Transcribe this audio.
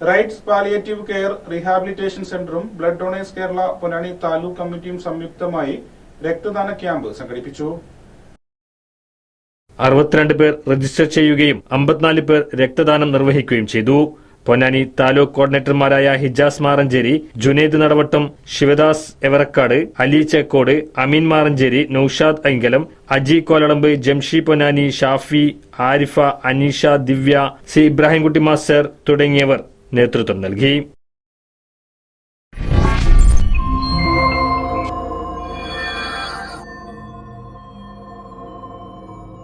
Rights palliative care rehabilitation സെന്ററും blood donors Kerala Ponnani taluk കമ്മിറ്റിയും സംയുക്തമായി രക്തദാന ക്യാമ്പ് സംഘടിപ്പിച്ചു. അറുപത്തിരണ്ട് പേർ രജിസ്റ്റർ ചെയ്യുകയും അമ്പത്തിനാല് പേർ രക്തദാനം നിർവഹിക്കുകയും ചെയ്തു. പൊന്നാനി താലൂക്ക് കോർഡിനേറ്റർമാരായ ഹിജാസ് മാറഞ്ചേരി ജുനൈദ് നടവട്ടം ശിവദാസ് എവറക്കാട് അലി ചേക്കോട് അമീൻ മാറഞ്ചേരി നൌഷാദ് അങ്കലം അജി കോലളമ്പ് ജംഷി പൊന്നാനി ഷാഫി ആരിഫ അനീഷ ദിവ്യ സി ഇബ്രാഹിംകുട്ടി മാസ്റ്റർ തുടങ്ങിയവർ നേതൃത്വം നൽകി.